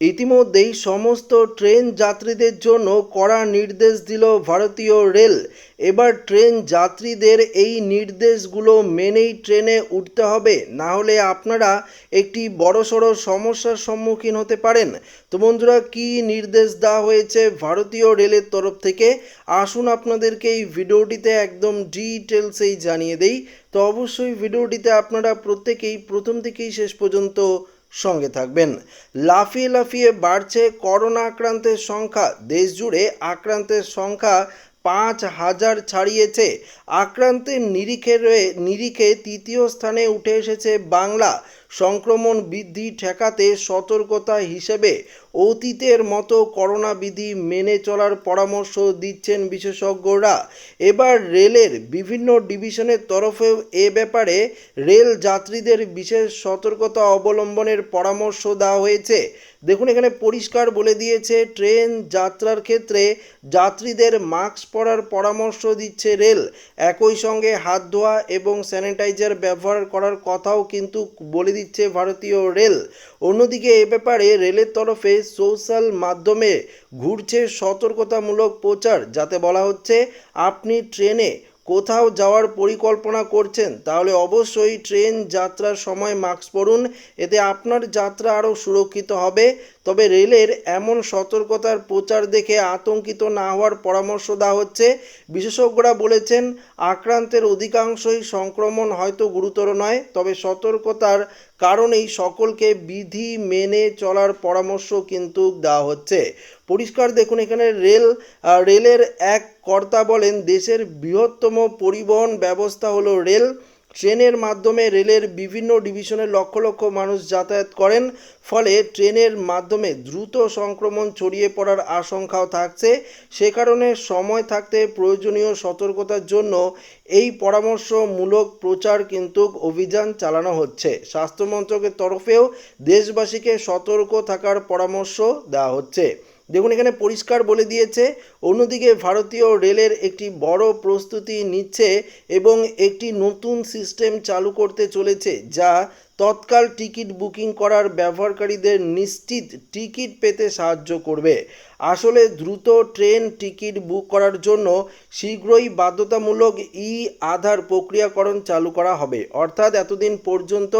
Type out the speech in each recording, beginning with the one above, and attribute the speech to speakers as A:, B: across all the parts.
A: ইতিমধ্যেই সমস্ত ট্রেন যাত্রীদের জন্য কড়া নির্দেশ দিল ভারতীয় রেল। এবার ট্রেন যাত্রীদের এই নির্দেশগুলো মেনেই ট্রেনে উঠতে হবে। না হলে আপনারা একটি বড়সড় সমস্যার সম্মুখীন হতে পারেন। তো বন্ধুরা, কী নির্দেশ দেওয়া হয়েছে ভারতীয় রেলের তরফ থেকে? আসুন আপনাদেরকে এই ভিডিওটিতে একদম ডিটেলসেই জানিয়ে দেই। তো অবশ্যই ভিডিওটিতে আপনারা প্রত্যেকেই, প্রথম থেকেই শেষ পর্যন্ত সঙ্গে থাকবেন। লাফিয়ে লাফিয়ে বাড়ছে করোনা আক্রান্তের সংখ্যা। দেশ জুড়ে আক্রান্তের সংখ্যা পাঁচ হাজার ছাড়িয়েছে। আক্রান্তের নিরিখে রয়ে, নিরিখে তৃতীয় স্থানে উঠে এসেছে বাংলা। সংক্রমণ বৃদ্ধি ঠেকাতে সতর্কতা হিসেবে অতীতের মতো করোনা বিধি মেনে চলার পরামর্শ দিচ্ছেন বিশেষজ্ঞরা। এবার রেলের বিভিন্ন ডিভিশনের তরফেও এ ব্যাপারে রেল যাত্রীদের বিশেষ সতর্কতা অবলম্বনের পরামর্শ দেওয়া হয়েছে। দেখুন, এখানে পরিষ্কার বলে দিয়েছে, ট্রেন যাত্রার ক্ষেত্রে যাত্রীদের মাস্ক পরার পরামর্শ দিচ্ছে রেল। একই সঙ্গে হাত ধোয়া এবং স্যানিটাইজার ব্যবহার করার কথাও কিন্তু বলে দিচ্ছে ভারতীয় রেল। অন্যদিকে এ ব্যাপারে রেলের তরফে সোশ্যাল মাধ্যমে ঘুরছে সতর্কতামূলক প্রচার, যাতে বলা হচ্ছে, আপনি ট্রেনে কোথাও যাওয়ার পরিকল্পনা করছেন, তাহলে অবশ্যই ট্রেন যাত্রার সময় মাস্ক পরুন। এতে আপনার যাত্রা আরও সুরক্ষিত হবে। তবে রেলের এমন সতর্কতার প্রচার দেখে আতঙ্কিত না হওয়ার পরামর্শ দেওয়া হচ্ছে। বিশেষজ্ঞরা বলেছেন, আক্রান্তের অধিকাংশই সংক্রমণ হয়তো গুরুতর নয়, তবে সতর্কতার কারণেই সকলকে বিধি মেনে চলার পরামর্শ কিন্তু দেওয়া হচ্ছে। পরিষ্কার দেখুন এখানে রেল রেলের এক কর্তা বলেন, দেশের বৃহত্তম পরিবহন ব্যবস্থা হলো রেল। ট্রেনের মাধ্যমে রেলের বিভিন্ন ডিভিশনে লক্ষ লক্ষ মানুষ যাতায়াত করেন। ফলে ট্রেনের মাধ্যমে দ্রুত সংক্রমণ ছড়িয়ে পড়ার আশঙ্কাও থাকছে। সে কারণে সময় থাকতে প্রয়োজনীয় সতর্কতার জন্য এই পরামর্শমূলক প্রচার কিন্তু অভিযান চালানো হচ্ছে। স্বাস্থ্য মন্ত্রকের তরফেও দেশবাসীকে সতর্ক থাকার পরামর্শ দেওয়া হচ্ছে। দেখুন, এখানে পরিষ্কার বলে দিয়েছে, অন্যদিকে ভারতীয় রেলের একটি বড় প্রস্তুতি নিচ্ছে এবং একটি নতুন সিস্টেম চালু করতে চলেছে, যা তৎকাল টিকিট বুকিং করার ব্যবহারকারীদের নিশ্চিত টিকিট পেতে সাহায্য করবে। আসলে দ্রুত ট্রেন টিকিট বুক করার জন্য শীঘ্রই বাধ্যতামূলক ই আধার প্রক্রিয়াকরণ চালু করা হবে। অর্থাৎ এতদিন পর্যন্ত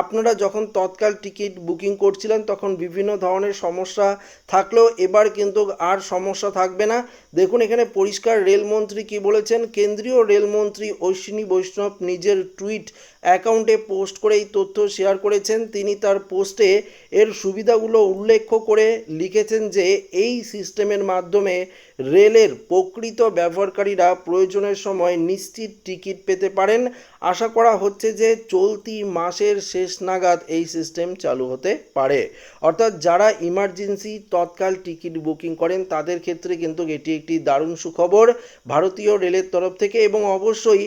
A: আপনারা যখন তৎকাল টিকিট বুকিং করছিলেন, তখন বিভিন্ন ধরনের সমস্যা থাকলেও এবার কিন্তু আর সমস্যা থাকবে না। দেখুন, এখানে পরিষ্কার রেলমন্ত্রী কি বলেছেন? কেন্দ্রীয় রেলমন্ত্রী অশ্বিনী বৈষ্ণব নিজের টুইট অ্যাকাউন্টে পোস্ট করে এই তথ্য শেয়ার করেছেন। তিনি তার পোস্টে এর সুবিধাগুলো উল্লেখ করে লিখেছেন যে, এই সিস্টেমের মাধ্যমে রেলের প্রকৃত ব্যবহারকারীরা প্রয়োজনের সময় নিশ্চিত টিকিট পেতে পারেন। আশা করা হচ্ছে যে, চলতি মাসের শেষ নাগাদ এই সিস্টেম চালু হতে পারে। অর্থাৎ যারা ইমার্জেন্সি তৎকাল টিকিট বুকিং করেন, তাদের ক্ষেত্রে কিন্তু এটি একটি দারুণ সুখবর ভারতীয় রেলের তরফ থেকে এবং অবশ্যই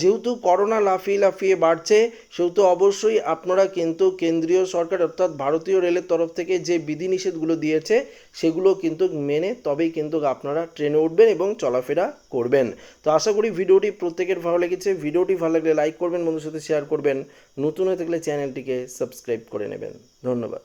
A: যেহেতু করোনা লাফিয়ে লাফিয়ে বাড়ছে, সেহেতু অবশ্যই আপনারা কিন্তু কেন্দ্রীয় সরকার অর্থাৎ ভারতীয় রেলের তরফ থেকে যে বিধিনিষেধগুলো দিয়েছে, সেগুলো কিন্তু মেনে তবেই কিন্তু আপনারা ট্রেনে উঠবেন এবং চলাফেরা করবেন। তো আশা করি ভিডিওটি প্রত্যেকের ভালো লেগেছে। ভিডিওটি ভালো লাগলে লাইক করবেন বন্ধুর সাথে শেয়ার করবেন। নতুন হয়ে থাকলে চ্যানেলটিকে সাবস্ক্রাইব করে নেবেন। ধন্যবাদ।